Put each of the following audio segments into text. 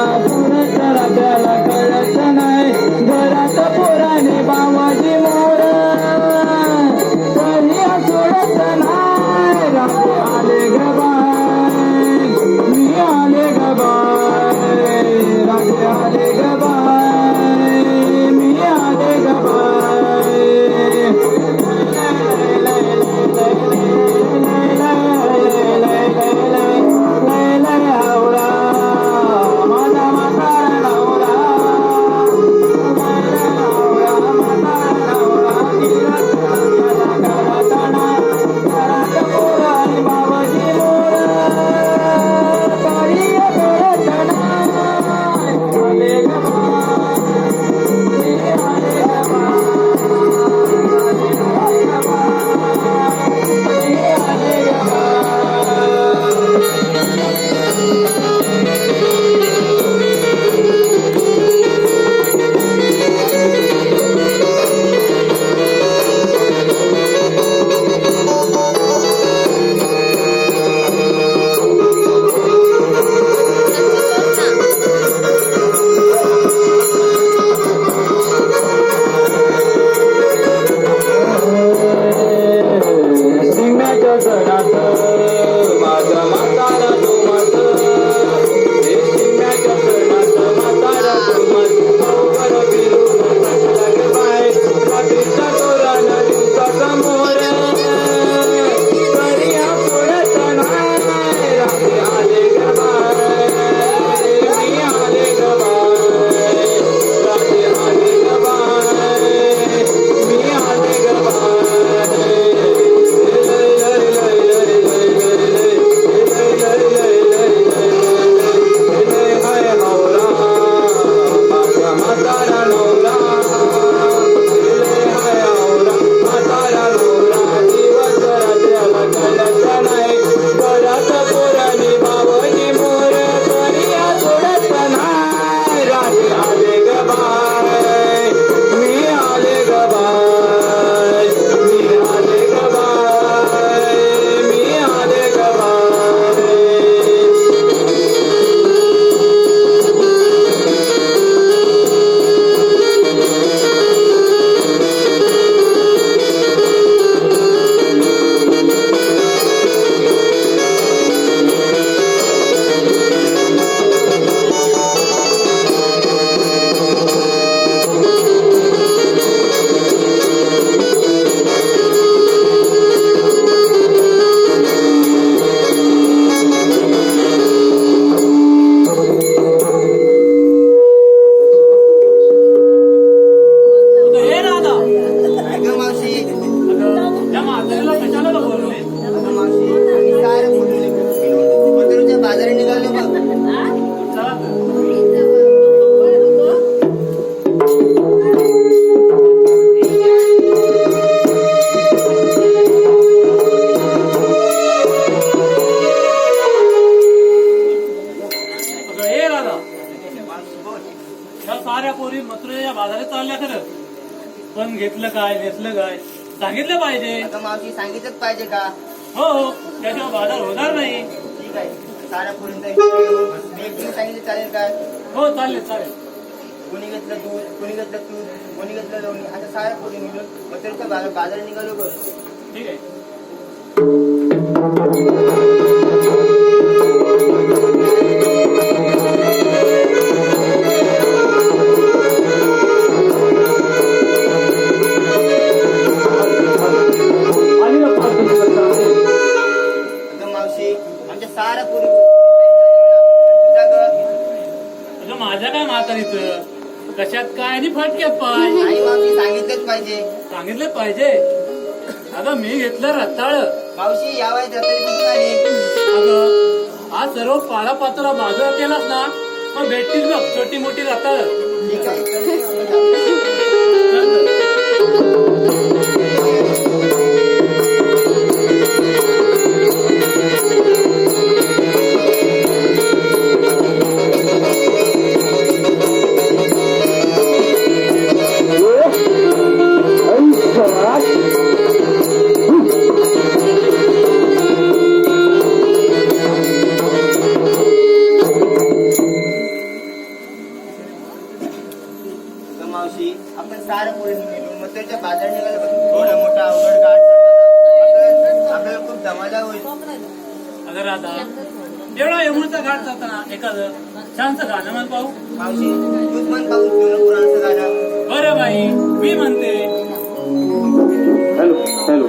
Tarabella, सांगितलं पाहिजे. आता मावशी सांगितलंच पाहिजे का? हो हो. त्याच्यावर बाजार होणार नाही. ठीक आहे. हिशोब घेऊन मी एकटीने सांगितलं चालेल काय हो चालेल चालेल. कोणी घेतलं दूध कोणी घेतलं तूप कोणी घेतलं लोणी? आता साऱ्या पोरी मिळून मग तर बाजार बाजार निघालो करू ठीक आहे. सांगितलं पाहिजे. अगं मी घेतलं रताळ. मावशी कुठून आली? अगं आज सर्व पाला पाचोरा बाजार केलास ना मग भेटतील बघ छोटी मोठी रताळ. ठीक आहे. आपण सारं पोरी मिळून मग त्याच्या बाजार निघाला पासून थोडा मोठा अवघड गाठ आपल्याला आपल्याला खूप धमाला होईल. अगं राधा एवढा यमुनाचा घाट जाताना एखादं छानसं गाणं म्हण पाहू. मावशी तूच मन पाहून जुनं पुराणचं गाणं. बरं बाई मी म्हणते. Hello hello.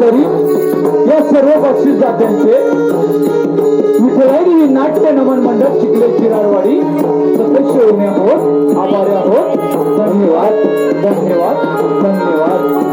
तरी या सर्व बक्षीस दात्यांचे विठलाईनी नाट्य नमन मंडळ चिखले चिराडवाडी सदस्य होण्या आहोत आभारी आहोत. धन्यवाद धन्यवाद धन्यवाद.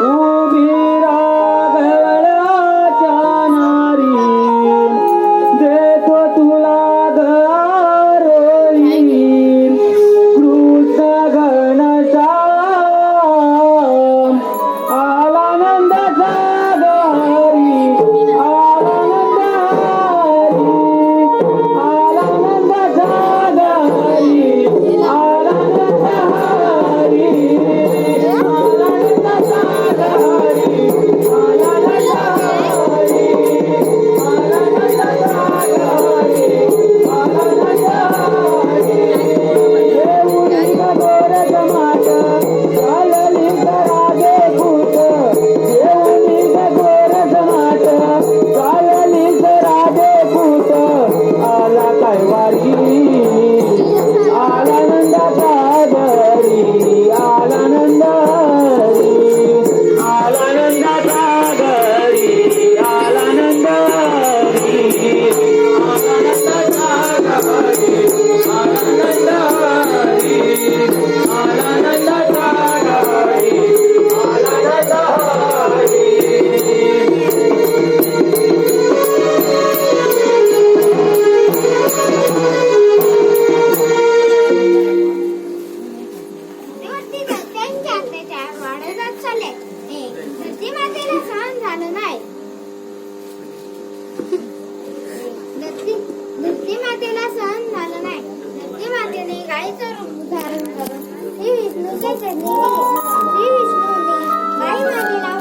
无边 वाढतच चालले. धरती मातेला सहन झालं नाही. धरती मातेला सहन झालं नाही. धरती मातेने गायीचं रूप धारण करून श्री विष्णूचे जननी श्री विष्णूने गाई मातेला